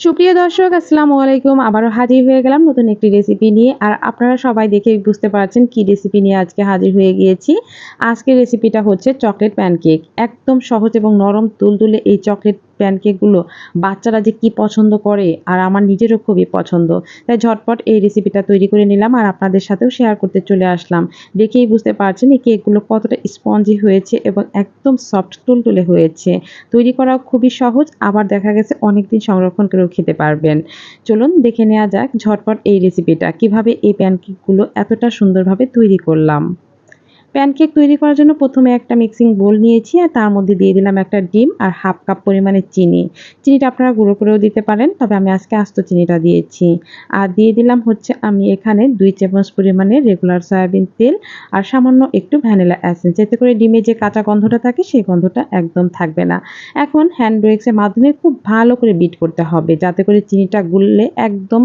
সুপ্রিয় দর্শক, আসসালামু আলাইকুম। আবারও হাজির হয়ে গেলাম নতুন একটি রেসিপি নিয়ে। আর আপনারা সবাই দেখে বুঝতে পারছেন কি রেসিপি নিয়ে আজকে হাজির হয়ে গিয়েছি। আজকের রেসিপিটা হচ্ছে চকলেট প্যানকেক একদম সহজ এবং নরম তুলতুলে এই চকলেট প্যানকেকগুলো বাচ্চারা যে কি পছন্দ করে আর আমার নিজেরও খুবই পছন্দ। তাই ঝটপট এই রেসিপিটা তৈরি করে নিলাম আর আপনাদের সাথেও শেয়ার করতে চলে আসলাম। দেখেই বুঝতে পারছেন এই কেকগুলো কতটা স্পঞ্জি হয়েছে এবং একদম সফট তুলতুলে হয়েছে। তৈরি করা খুবই সহজ, আবার দেখা গেছে অনেক দিন সংরক্ষণ করেও খেতে পারবেন। চলুন দেখে নেওয়া যাক ঝটপট এই রেসিপিটা কীভাবে এই প্যানকেকগুলো এতটা সুন্দরভাবে তৈরি করলাম। প্যানকেক তৈরি করার জন্য প্রথমে একটা মিক্সিং বোল নিয়েছি আর তার মধ্যে দিয়ে দিলাম একটা ডিম আর হাফ কাপ পরিমাণে চিনি। চিনিটা আপনারা গুঁড়ো করেও দিতে পারেন, তবে আমি আজকে আস্ত চিনিটা দিয়েছি। আর দিয়ে দিলাম হচ্ছে আমি এখানে দুই চামচ পরিমাণে রেগুলার সয়াবিন তেল আর সামান্য একটু ভ্যানিলা অ্যাসেন্স এতে করে ডিমে যে কাঁচা গন্ধটা থাকে সেই গন্ধটা একদম থাকবে না। এখন হ্যান্ড ব্রেক্সের মাধ্যমে খুব ভালো করে বিট করতে হবে, যাতে করে চিনিটা গুললে একদম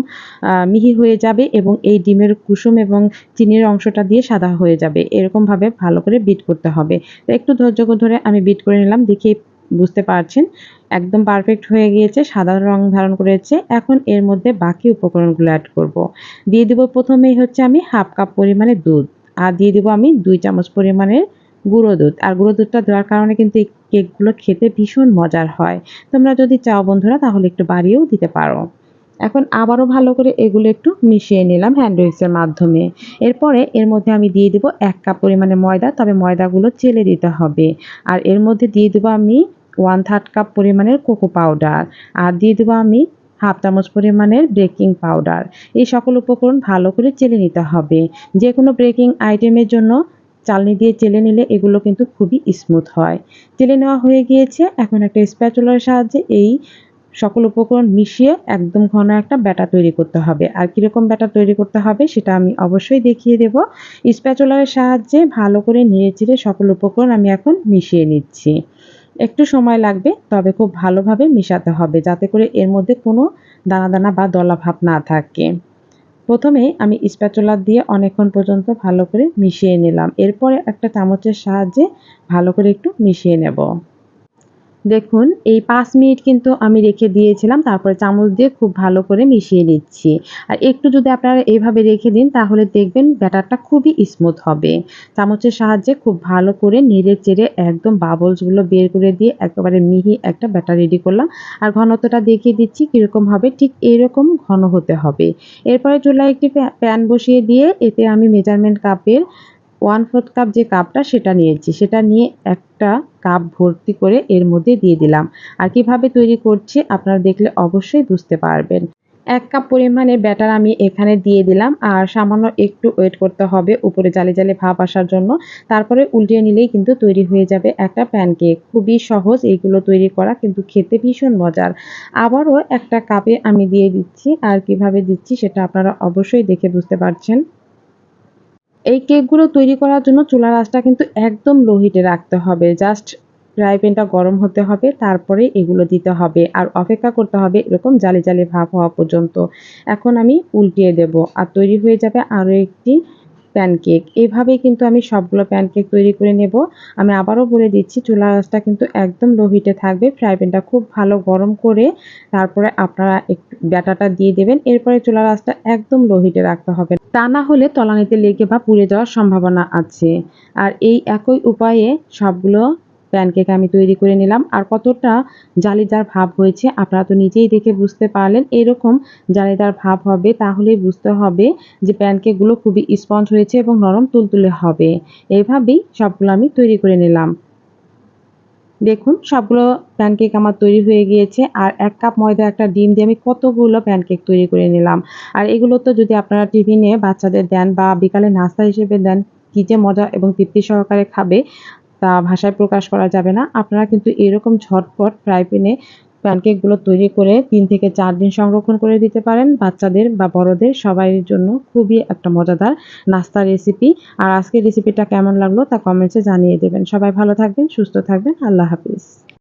মিহি হয়ে যাবে এবং এই ডিমের কুসুম এবং চিনির অংশটা দিয়ে সাদা হয়ে যাবে। এরকমভাবে ভাবে ভালো করে বিট করতে হবে। তো একটু ধৈর্য ধরে আমি বিট করে নিলাম, দেখে বুঝতে পারছেন? একদম পারফেক্ট হয়ে গিয়েছে, সাদা রং ধারণ করেছে। এখন এর মধ্যে বাকি উপকরণগুলো অ্যাড করব। দিয়ে দিব প্রথমেই হচ্ছে আমি হাফ কাপ পরিমাণে দুধ, আর দিয়ে দিব আমি দুই চামচ পরিমাণের গুঁড়ো দুধ। আর গুঁড়ো দুধটা দেওয়ার কারণে কিন্তু এই কেকগুলো খেতে ভীষণ মজার হয়। তোমরা যদি চাও বন্ধুরা, তাহলে একটু বাড়িয়েও দিতে পারো। এখন আবারও ভালো করে এগুলো একটু মিশিয়ে নিলাম হ্যান্ড উইক্সের মাধ্যমে। এরপরে এর মধ্যে আমি দিয়ে দেবো এক কাপ পরিমাণে ময়দা, তবে ময়দাগুলো চেলে দিতে হবে। আর এর মধ্যে দিয়ে দেবো আমি ওয়ান থার্ড কাপ পরিমাণের কোকো পাউডার আর দিয়ে দেবো আমি হাফ চামচ পরিমাণের বেকিং পাউডার এই সকল উপকরণ ভালো করে চেলে নিতে হবে। যে কোনো বেকিং আইটেমের জন্য চালনি দিয়ে চেলে নিলে এগুলো কিন্তু খুবই স্মুথ হয়। চেলে নেওয়া হয়ে গিয়েছে। এখন একটা স্প্যাচুলার সাহায্যে এই সকল উপকরণ মিশিয়ে একদম ঘন একটা ব্যাটা তৈরি করতে হবে। আর কীরকম ব্যাটা তৈরি করতে হবে সেটা আমি অবশ্যই দেখিয়ে দেব। স্প্যাচুলারের সাহায্যে ভালো করে নেড়ে চিড়ে সকল উপকরণ আমি এখন মিশিয়ে নিচ্ছি। একটু সময় লাগবে, তবে খুব ভালোভাবে মিশাতে হবে যাতে করে এর মধ্যে কোনো দানা দানা বা দলা ভাব না থাকে। প্রথমে আমি স্প্যাচুলার দিয়ে অনেকক্ষণ পর্যন্ত ভালো করে মিশিয়ে নিলাম। এরপরে একটা চামচের সাহায্যে ভালো করে একটু মিশিয়ে নেব। দেখুন, এই পাঁচ মিনিট কিন্তু আমি রেখে দিয়েছিলাম, তারপরে চামচ দিয়ে খুব ভালো করে মিশিয়ে নিচ্ছি। আর একটু যদি আপনারা এইভাবে রেখে দিন, তাহলে দেখবেন ব্যাটারটা খুবই স্মুথ হবে। চামচের সাহায্যে খুব ভালো করে নেড়ে চেড়ে একদম বাবলসগুলো বের করে দিয়ে একেবারে মিহি একটা ব্যাটার রেডি করলাম। আর ঘনত্বটা দেখিয়ে দিচ্ছি কীরকম হবে, ঠিক এরকম ঘন হতে হবে। এরপরে চুলায় একটি প্যান বসিয়ে দিয়ে এতে আমি মেজারমেন্ট কাপের ওয়ান ফোর্থ কাপ যে কাপটা সেটা নিয়েছি। সেটা নিয়ে একটা কাপ ভর্তি করে এর মধ্যে দিয়ে দিলাম। আর কীভাবে তৈরি করছি আপনারা দেখলে অবশ্যই বুঝতে পারবেন। এক কাপ পরিমাণে ব্যাটার আমি এখানে দিয়ে দিলাম। আর সামান্য একটু ওয়েট করতে হবে উপরে জালে জালে ভাব আসার জন্য। তারপরে উল্টিয়ে নিলেই কিন্তু তৈরি হয়ে যাবে একটা প্যানকেক। খুবই সহজ এইগুলো তৈরি করা, কিন্তু খেতে ভীষণ মজার। আবারও একটা কাপে আমি দিয়ে দিচ্ছি। আর কীভাবে দিচ্ছি সেটা আপনারা অবশ্যই দেখে বুঝতে পারছেন। এই কেকগুলো তৈরি করার জন্য চুলার আঁচটা কিন্তু একদম লো হিটে রাখতে হবে। জাস্ট ফ্রাই প্যানটা গরম হতে হবে, তারপরে এগুলো দিতে হবে। আর অপেক্ষা করতে হবে এরকম জালি জালি ভাব হওয়া পর্যন্ত। এখন আমি উল্টিয়ে দেব। আর তৈরি হয়ে যাবে আরও একটি প্যানকেক এভাবেই কিন্তু আমি সবগুলো প্যানকেক তৈরি করে নেব। আমি আবারও বলে দিচ্ছি চুলা আঁচটা কিন্তু একদম লো হিটে থাকবে। ফ্রাই প্যানটা খুব ভালো গরম করে তারপরে আপনারা একটু ব্যাটাটা দিয়ে দেবেন। এরপরে চুলা আঁচটা একদম লো হিটে রাখতে হবে। তা না হলে তলানিতে লেগে বা পুড়ে যাওয়ার সম্ভাবনা আছে। আর এই একই উপায়ে সবগুলো প্যানকেক আমি তৈরি করে নিলাম। আর কতটা জালিদার ভাব হয়েছে আপনারা তো নিজেই দেখে বুঝতে পারলেন। এরকম জালিদার ভাব হবে তাহলে বুঝতে হবে যে প্যানকেকগুলো খুবই স্পঞ্জ হয়েছে এবং নরম তুলতুলে হবে। এভাবেই সবগুলো আমি তৈরি করে নিলাম। দেখুন, সবগুলো প্যানকেক আমার তৈরি হয়ে গিয়েছে। আর এক কাপ ময়দা, একটা ডিম দিয়ে আমি কতগুলো প্যানকেক তৈরি করে নিলাম। আর এগুলো তো যদি আপনারা টিফিনে বাচ্চাদের দেন বা বিকালে নাস্তা হিসেবে দেন, কী যে মজা এবং তৃপ্তি সহকারে খাবে। তা ভাষায় প্রকাশ করা যাবে না। আপনারা কিন্তু এরকম ঝটপট ফ্রাই প্যানে প্যানকেকগুলো তৈরি করে তিন থেকে চার দিন সংরক্ষণ করে দিতে পারেন। বাচ্চাদের বা বড়দের সবাই জন্য খুবই একটা মজাদার নাস্তার রেসিপি আর আজকের রেসিপিটা কেমন লাগল তা কমেন্টসে জানিয়ে দেবেন। সবাই ভালো থাকবেন, সুস্থ থাকবেন। আল্লাহ হাফিজ।